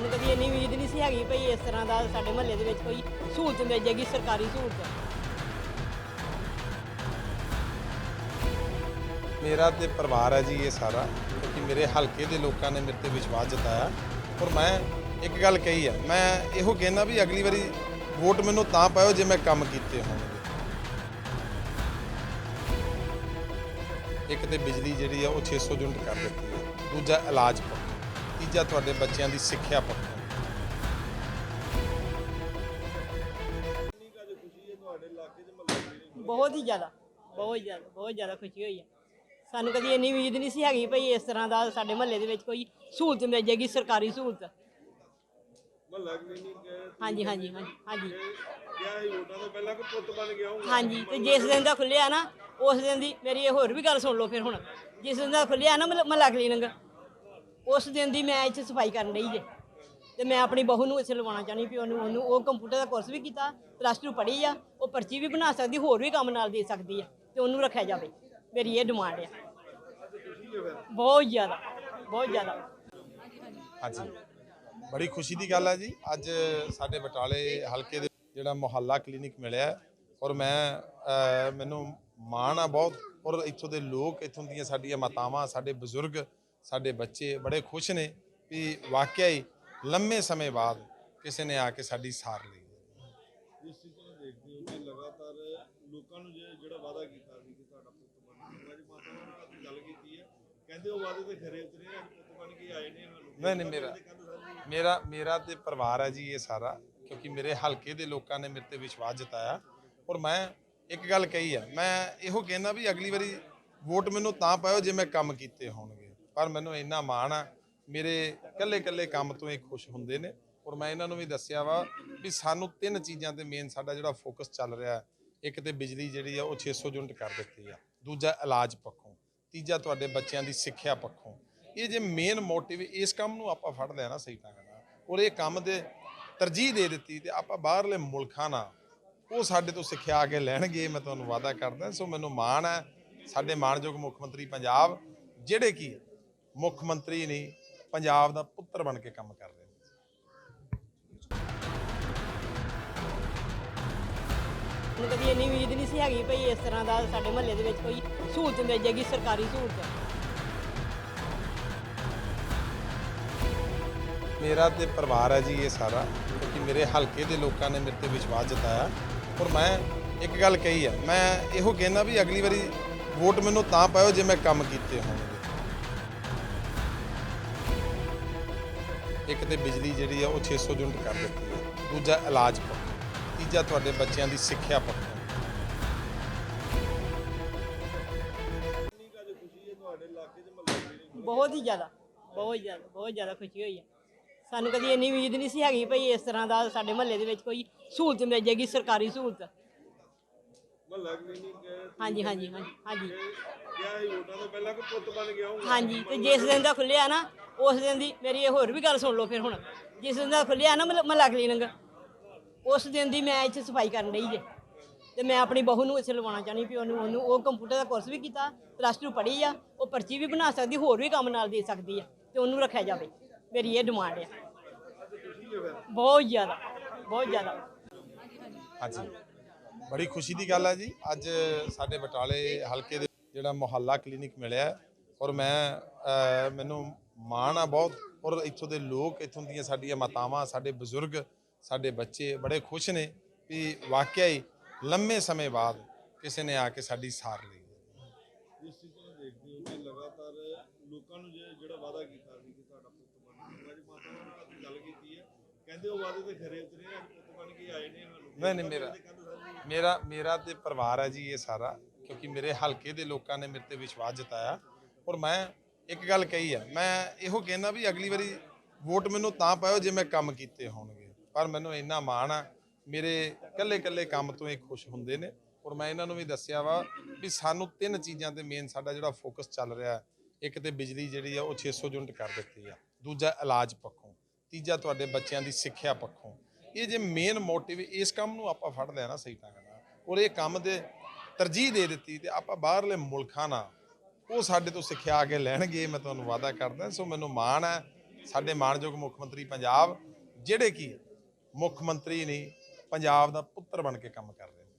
ਮੈਨੂੰ ਕਦੀ ਇੰਨੀ ਉਮੀਦ ਨਹੀਂ ਸੀ ਹੈਗੀ ਭਈ ਇਸ ਤਰ੍ਹਾਂ ਦਾ ਸਾਡੇ ਮਹੱਲੇ ਦੇ ਵਿੱਚ ਕੋਈ ਸਹੂਲਤ ਮਿਲ ਜਾਏਗੀ ਸਰਕਾਰੀ ਸਹੂਲਤ ਮੇਰਾ ਤੇ ਪਰਿਵਾਰ ਹੈ ਜੀ ਇਹ ਸਾਰਾ, ਕਿਉਂਕਿ ਮੇਰੇ ਹਲਕੇ ਦੇ ਲੋਕਾਂ ਨੇ ਮੇਰੇ ਤੇ ਵਿਸ਼ਵਾਸ ਜਤਾਇਆ। ਔਰ ਮੈਂ ਇੱਕ ਗੱਲ ਕਹੀ ਹੈ ਮੈਂ ਇਹੋ ਕਹਿਣਾ ਵੀ ਅਗਲੀ ਵਾਰੀ ਵੋਟ ਮੈਨੂੰ ਤਾਂ ਪਾਇਓ ਜੇ ਮੈਂ ਕੰਮ ਕੀਤੇ ਹੋਣਗੇ। ਇੱਕ ਤੇ ਬਿਜਲੀ ਜਿਹੜੀ ਆ ਉਹ 600 ਯੂਨਿਟ ਕਰ ਦਿੱਤੀ ਹੈ ਦੂਜਾ ਇਲਾਜ ਪਾ ਤੀਜਾ ਤੁਹਾਡੇ ਬੱਚਿਆਂ ਦੀ ਸਿੱਖਿਆ ਪੱਖੋਂ। ਬਹੁਤ ਹੀ ਜ਼ਿਆਦਾ, ਬਹੁਤ ਜ਼ਿਆਦਾ ਬਹੁਤ ਜ਼ਿਆਦਾ ਖੁਸ਼ੀ ਹੋਈ ਹੈ ਸਾਨੂੰ ਕਦੀ ਇੰਨੀ ਉਮੀਦ ਨਹੀਂ ਸੀ ਹੈਗੀ ਭਈ ਇਸ ਤਰ੍ਹਾਂ ਦਾ ਸਾਡੇ ਮਹੱਲੇ ਦੇ ਵਿੱਚ ਕੋਈ ਸਹੂਲਤ ਮਿਲ ਜਾਏਗੀ, ਸਰਕਾਰੀ ਸਹੂਲਤ। ਮਹੱਲਾ ਕਲੀਨਿਕ ਹਾਂਜੀ ਹਾਂਜੀ ਹਾਂਜੀ ਹਾਂਜੀ। ਗਿਆ ਹੀ ਵੋਟਾਂ ਤੋਂ ਪਹਿਲਾਂ ਕੋਈ ਪੁੱਤ ਬਣ ਗਿਆ ਹੂੰ ਹਾਂਜੀ, ਤੇ ਜਿਸ ਦਿਨ ਦਾ ਖੁੱਲਿਆ ਨਾ, ਉਸ ਦਿਨ ਦੀ ਮੇਰੀ ਇਹ ਹੋਰ ਵੀ ਗੱਲ ਸੁਣ ਲਓ ਫਿਰ ਹੁਣ। ਜਿਸ ਦਿਨ ਦਾ ਖੁੱਲਿਆ ਨਾ ਮਹੱਲਾ ਕਲੀਨਿਕ ਉਸ ਦਿਨ ਦੀ ਮੈਂ ਇੱਥੇ ਸਫ਼ਾਈ ਕਰਨ ਲਈ ਜੇ। ਤੇ ਮੈਂ ਆਪਣੀ ਬਹੂ ਨੂੰ ਇੱਥੇ ਲਵਾਉਣਾ ਚਾਹਣੀ ਵੀ ਉਹਨੂੰ ਉਹਨੂੰ ਉਹ ਕੰਪਿਊਟਰ ਦਾ ਕੋਰਸ ਵੀ ਕੀਤਾ ਪਲੱਸ 2 ਪੜ੍ਹੀ ਆ, ਉਹ ਪਰਚੀ ਵੀ ਬਣਾ ਸਕਦੀ, ਹੋਰ ਵੀ ਕੰਮ ਨਾਲ ਦੇ ਸਕਦੀ ਆ, ਤੇ ਉਹਨੂੰ ਰੱਖਿਆ ਜਾਵੇ। ਮੇਰੀ ਇਹ ਡਿਮਾਂਡ ਆ। ਬਹੁਤ ਜ਼ਿਆਦਾ ਬਹੁਤ ਜ਼ਿਆਦਾ। ਹਾਂਜੀ। ਬੜੀ ਖੁਸ਼ੀ ਦੀ ਗੱਲ ਹੈ ਜੀ। ਅੱਜ ਸਾਡੇ ਬਟਾਲੇ ਹਲਕੇ ਦੇ ਜਿਹੜਾ ਮੁਹੱਲਾ ਕਲੀਨਿਕ ਮਿਲਿਆ ਔਰ ਮੈਂ ਮੈਨੂੰ ਮਾਣ ਆ ਬਹੁਤ ਔਰ ਇੱਥੋਂ ਦੇ ਲੋਕ, ਇੱਥੋਂ ਦੀਆਂ ਸਾਡੀਆਂ ਮਾਤਾਵਾਂ, ਸਾਡੇ ਬਜ਼ੁਰਗ ਸਾਡੇ ਬੱਚੇ ਬੜੇ ਖੁਸ਼ ਨੇ ਵੀ ਵਾਕਿਆ ਹੀ ਲੰਮੇ ਸਮੇਂ ਬਾਅਦ ਕਿਸੇ ਨੇ ਆ ਕੇ ਸਾਡੀ ਸਾਰ ਲਈ। ਇਸ ਚੀਜ਼ ਨੂੰ ਦੇਖਦੇ ਹੋ ਕਿ ਲਗਾਤਾਰ ਲੋਕਾਂ ਨੂੰ ਜੇ- ਜਿਹੜਾ ਵਾਅਦਾ ਕੀਤਾ ਸੀ ਕਿ ਤੁਹਾਡਾ ਪੁੱਤ ਬਣੇਗਾ ਜੀ ਮਾਤਾ ਨੇ ਕਾਫੀ ਗੱਲ ਕੀਤੀ ਹੈ। ਕਹਿੰਦੇ ਉਹ ਵਾਅਦੇ ਤੇ ਖਰੇ ਉਤਰੇ ਅੱਜ ਪੁੱਤ ਬਣ ਕੇ ਆਏ ਨੇ ਸਾਨੂੰ ਨਹੀਂ ਨਹੀਂ ਮੇਰਾ ਮੇਰਾ ਮੇਰਾ ਤੇ ਪਰਿਵਾਰ ਹੈ ਜੀ ਇਹ ਸਾਰਾ ਕਿਉਂਕਿ ਮੇਰੇ ਹਲਕੇ ਦੇ ਲੋਕਾਂ ਨੇ ਮੇਰੇ ਤੇ ਵਿਸ਼ਵਾਸ ਜਤਾਇਆ। ਔਰ ਮੈਂ ਇੱਕ ਗੱਲ ਕਹੀ ਹੈ ਮੈਂ ਇਹੋ ਕਹਿਣਾ ਵੀ ਅਗਲੀ ਵਾਰੀ ਵੋਟ ਮੈਨੂੰ ਤਾਂ ਪਾਇਓ ਜੇ ਮੈਂ ਕੰਮ ਕੀਤੇ ਹੋਣਗੇ। ਪਰ ਮੈਨੂੰ ਇੰਨਾ ਮਾਣ ਆ, ਮੇਰੇ ਕੱਲੇ ਕੱਲੇ ਕੰਮ ਤੋਂ ਇਹ ਖੁਸ਼ ਹੁੰਦੇ ਨੇ। ਔਰ ਮੈਂ ਇਹਨਾਂ ਨੂੰ ਵੀ ਦੱਸਿਆ ਵਾ ਵੀ ਸਾਨੂੰ ਤਿੰਨ ਚੀਜ਼ਾਂ ਤੇ ਮੇਨ ਸਾਡਾ ਜਿਹੜਾ ਫੋਕਸ ਚੱਲ ਰਿਹਾ ਇੱਕ ਤੇ ਬਿਜਲੀ ਜਿਹੜੀ ਆ, ਉਹ 600 ਯੂਨਿਟ ਕਰ ਦਿੱਤੀ ਆ। ਦੂਜਾ ਇਲਾਜ ਪੱਖੋਂ, ਤੀਜਾ ਤੁਹਾਡੇ ਬੱਚਿਆਂ ਦੀ ਸਿੱਖਿਆ ਪੱਖੋਂ। ਇਹ ਜੇ ਮੇਨ ਮੋਟਿਵ ਇਸ ਕੰਮ ਨੂੰ ਆਪਾਂ ਫੜ ਲਿਆ ਨਾ ਸਹੀ ਢੰਗ ਨਾਲ, ਔਰ ਇਹ ਕੰਮ ਦੇ ਤਰਜੀਹ ਦੇ ਦਿੱਤੀ ਤੇ ਆਪਾਂ ਬਾਹਰਲੇ ਮੁਲਕਾਂ ਨਾਲ, ਉਹ ਸਾਡੇ ਤੋਂ ਸਿੱਖਿਆ ਆ ਕੇ ਲੈਣਗੇ, ਮੈਂ ਤੁਹਾਨੂੰ ਵਾਅਦਾ ਕਰਦਾ। ਸੋ ਮੈਨੂੰ ਮਾਣ ਹੈ ਸਾਡੇ ਮਾਣਯੋਗ ਮੁੱਖ ਮੰਤਰੀ ਪੰਜਾਬ, ਜਿਹੜੇ ਕੀ ਮੁੱਖ ਮੰਤਰੀ ਨਹੀਂ ਪੰਜਾਬ ਦਾ ਪੁੱਤਰ ਬਣ ਕੇ ਕੰਮ ਕਰ ਰਹੇ ਨੇ। ਮੈਨੂੰ ਕਦੀ ਇੰਨੀ ਉਮੀਦ ਨਹੀਂ ਸੀ ਹੈਗੀ ਭਈ ਇਸ ਤਰ੍ਹਾਂ ਦਾ ਸਾਡੇ ਮਹੱਲੇ ਦੇ ਵਿੱਚ ਕੋਈ ਸਹੂਲਤ ਮਿਲ ਜਾਏਗੀ ਸਰਕਾਰੀ ਸਹੂਲਤ। ਮੇਰਾ ਤੇ ਪਰਿਵਾਰ ਹੈ ਜੀ ਇਹ ਸਾਰਾ ਕਿਉਂਕਿ ਮੇਰੇ ਹਲਕੇ ਦੇ ਲੋਕਾਂ ਨੇ ਮੇਰੇ ਤੇ ਵਿਸ਼ਵਾਸ ਜਤਾਇਆ। ਔਰ ਮੈਂ ਇੱਕ ਗੱਲ ਕਹੀ ਹੈ ਮੈਂ ਇਹੋ ਕਹਿਣਾ ਵੀ ਅਗਲੀ ਵਾਰੀ ਵੋਟ ਮੈਨੂੰ ਤਾਂ ਪਾਇਓ ਜੇ ਮੈਂ ਕੰਮ ਕੀਤੇ ਹੋਣਗੇ ਇੱਕ ਤੇ ਬਿਜਲੀ ਜਿਹੜੀ ਆ ਉਹ 600 ਯੂਨਿਟ ਕਰ ਦਿੱਤੀ ਹੈ ਦੂਜਾ ਇਲਾਜ ਪੱਖੋਂ। ਤੀਜਾ ਤੁਹਾਡੇ ਬੱਚਿਆਂ ਦੀ ਸਿੱਖਿਆ ਪੱਖੋਂ। ਬਹੁਤ ਹੀ ਜ਼ਿਆਦਾ, ਬਹੁਤ ਜ਼ਿਆਦਾ ਬਹੁਤ ਜ਼ਿਆਦਾ ਖੁਸ਼ੀ ਹੋਈ ਹੈ ਸਾਨੂੰ ਕਦੀ ਇੰਨੀ ਉਮੀਦ ਨਹੀਂ ਸੀ ਹੈਗੀ ਭਈ ਇਸ ਤਰ੍ਹਾਂ ਦਾ ਸਾਡੇ ਮਹੱਲੇ ਦੇ ਵਿੱਚ ਕੋਈ ਸਹੂਲਤ ਮਿਲ ਜਾਏਗੀ, ਸਰਕਾਰੀ ਸਹੂਲਤ। ਮਹੱਲਾ ਕਲੀਨਿਕ ਹਾਂਜੀ ਹਾਂਜੀ ਹਾਂਜੀ ਹਾਂਜੀ। ਗਿਆ ਹੀ ਵੋਟਾਂ ਤੋਂ ਪਹਿਲਾਂ ਕੋਈ ਪੁੱਤ ਬਣ ਗਿਆ ਹੂੰ ਹਾਂਜੀ ਤੇ ਜਿਸ ਦਿਨ ਦਾ ਖੁੱਲਿਆ ਨਾ ਉਸ ਦਿਨ ਦੀ ਮੇਰੀ ਇਹ ਹੋਰ ਵੀ ਗੱਲ ਸੁਣ ਲਓ ਫਿਰ ਹੁਣ। ਜਿਸ ਦਿਨ ਦਾ ਖੁੱਲਿਆ ਨਾ ਮਹੱਲਾ ਕਲੀਨਿਕ ਉਸ ਦਿਨ ਦੀ ਮੈਂ ਇੱਥੇ ਸਫ਼ਾਈ ਕਰਨ ਲਈ ਜੇ। ਤੇ ਮੈਂ ਆਪਣੀ ਬਹੂ ਨੂੰ ਇੱਥੇ ਲਵਾਉਣਾ ਚਾਹਣੀ ਵੀ ਉਹਨੂੰ ਉਹਨੂੰ ਉਹ ਕੰਪਿਊਟਰ ਦਾ ਕੋਰਸ ਵੀ ਕੀਤਾ ਪਲੱਸ 2 ਪੜ੍ਹੀ ਆ ਉਹ ਪਰਚੀ ਵੀ ਬਣਾ ਸਕਦੀ ਹੋਰ ਵੀ ਕੰਮ ਨਾਲ ਦੇ ਸਕਦੀ ਆ ਤੇ ਉਹਨੂੰ ਰੱਖਿਆ ਜਾਵੇ। ਮੇਰੀ ਇਹ ਡਿਮਾਂਡ ਆ। ਬਹੁਤ ਜ਼ਿਆਦਾ ਬਹੁਤ ਜ਼ਿਆਦਾ। ਹਾਂਜੀ। ਬੜੀ ਖੁਸ਼ੀ ਦੀ ਗੱਲ ਹੈ ਜੀ। ਅੱਜ ਸਾਡੇ ਬਟਾਲੇ ਹਲਕੇ ਦੇ ਜਿਹੜਾ ਮੁਹੱਲਾ ਕਲੀਨਿਕ ਮਿਲਿਆ ਔਰ ਮੈਂ ਮੈਨੂੰ ਮਾਣ ਆ ਬਹੁਤ ਔਰ ਇੱਥੋਂ ਦੇ ਲੋਕ ਇੱਥੋਂ ਦੀਆਂ ਸਾਡੀਆਂ ਮਾਤਾਵਾਂ ਸਾਡੇ ਬਜ਼ੁਰਗ ਸਾਡੇ ਬੱਚੇ ਬੜੇ ਖੁਸ਼ ਨੇ ਵੀ ਵਾਕਿਆ ਹੀ ਲੰਮੇ ਸਮੇਂ ਬਾਅਦ ਕਿਸੇ ਨੇ ਆ ਕੇ ਸਾਡੀ ਸਾਰ ਲਈ। ਇਸ ਚੀਜ਼ ਨੂੰ ਦੇਖਦੇ ਹੋ ਕਿ ਲਗਾਤਾਰ ਲੋਕਾਂ ਨੂੰ ਜੇ- ਜਿਹੜਾ ਵਾਅਦਾ ਕੀਤਾ ਸੀ ਕਿ ਤੁਹਾਡਾ ਪੁੱਤ ਬਣੇਗਾ ਜੀ ਮਾਤਾ ਨੇ ਕਾਫੀ ਗੱਲ ਕੀਤੀ ਹੈ। ਕਹਿੰਦੇ ਉਹ ਵਾਅਦੇ ਤੇ ਖਰੇ ਉਤਰੇ ਪੁੱਤ ਬਣ ਕੇ ਆਏ ਨੇ। ਨਹੀਂ ਨਹੀਂ ਮੇਰਾ ਮੇਰਾ ਮੇਰਾ ਤੇ ਪਰਿਵਾਰ ਹੈ ਜੀ ਇਹ ਸਾਰਾ, ਕਿਉਂਕਿ ਮੇਰੇ ਹਲਕੇ ਦੇ ਲੋਕਾਂ ਨੇ ਮੇਰੇ ਤੇ ਵਿਸ਼ਵਾਸ ਜਤਾਇਆ। ਔਰ ਮੈਂ ਇੱਕ ਗੱਲ ਕਹੀ ਹੈ ਮੈਂ ਇਹੋ ਕਹਿਣਾ ਵੀ ਅਗਲੀ ਵਾਰੀ ਵੋਟ ਮੈਨੂੰ ਤਾਂ ਪਾਇਓ ਜੇ ਮੈਂ ਕੰਮ ਕੀਤੇ ਹੋਣਗੇ। ਪਰ ਮੈਨੂੰ ਇੰਨਾ ਮਾਣ ਆ, ਮੇਰੇ ਕੱਲੇ ਕੱਲੇ ਕੰਮ ਤੋਂ ਇਹ ਖੁਸ਼ ਹੁੰਦੇ ਨੇ। ਔਰ ਮੈਂ ਇਹਨਾਂ ਨੂੰ ਵੀ ਦੱਸਿਆ ਵਾ ਵੀ ਸਾਨੂੰ ਤਿੰਨ ਚੀਜ਼ਾਂ ਤੇ ਮੇਨ ਸਾਡਾ ਜਿਹੜਾ ਫੋਕਸ ਚੱਲ ਰਿਹਾ ਇੱਕ ਤੇ ਬਿਜਲੀ ਜਿਹੜੀ ਆ ਉਹ 600 ਯੂਨਿਟ ਕਰ ਦਿੱਤੀ ਆ, ਦੂਜਾ ਇਲਾਜ ਪੱਖੋਂ, ਤੀਜਾ ਤੁਹਾਡੇ ਬੱਚਿਆਂ ਦੀ ਸਿੱਖਿਆ ਪੱਖੋਂ। ਇਹ ਜੇ ਮੇਨ ਮੋਟਿਵ ਇਸ ਕੰਮ ਨੂੰ ਆਪਾਂ ਫੜ ਲਿਆ ਨਾ ਸਹੀ ਢੰਗ ਨਾਲ, ਔਰ ਇਹ ਕੰਮ ਦੇ ਤਰਜੀਹ ਦੇ ਦਿੱਤੀ ਤੇ ਆਪਾਂ ਬਾਹਰਲੇ ਮੁਲਕਾਂ ਨਾਲ ਉਹ ਸਾਡੇ ਤੋਂ ਸਿੱਖਿਆ ਆ ਕੇ ਲੈਣਗੇ, ਮੈਂ ਤੁਹਾਨੂੰ ਵਾਅਦਾ ਕਰਦਾ, ਸੋ ਮੈਨੂੰ ਮਾਣ ਹੈ, ਸਾਡੇ ਮਾਣਯੋਗ ਮੁੱਖ ਮੰਤਰੀ ਪੰਜਾਬ, ਜਿਹੜੇ ਕੀ ਮੁੱਖ ਮੰਤਰੀ ਨਹੀਂ, ਪੰਜਾਬ ਦਾ ਪੁੱਤਰ ਬਣ ਕੇ ਕੰਮ ਕਰ ਰਹੇ ਨੇ।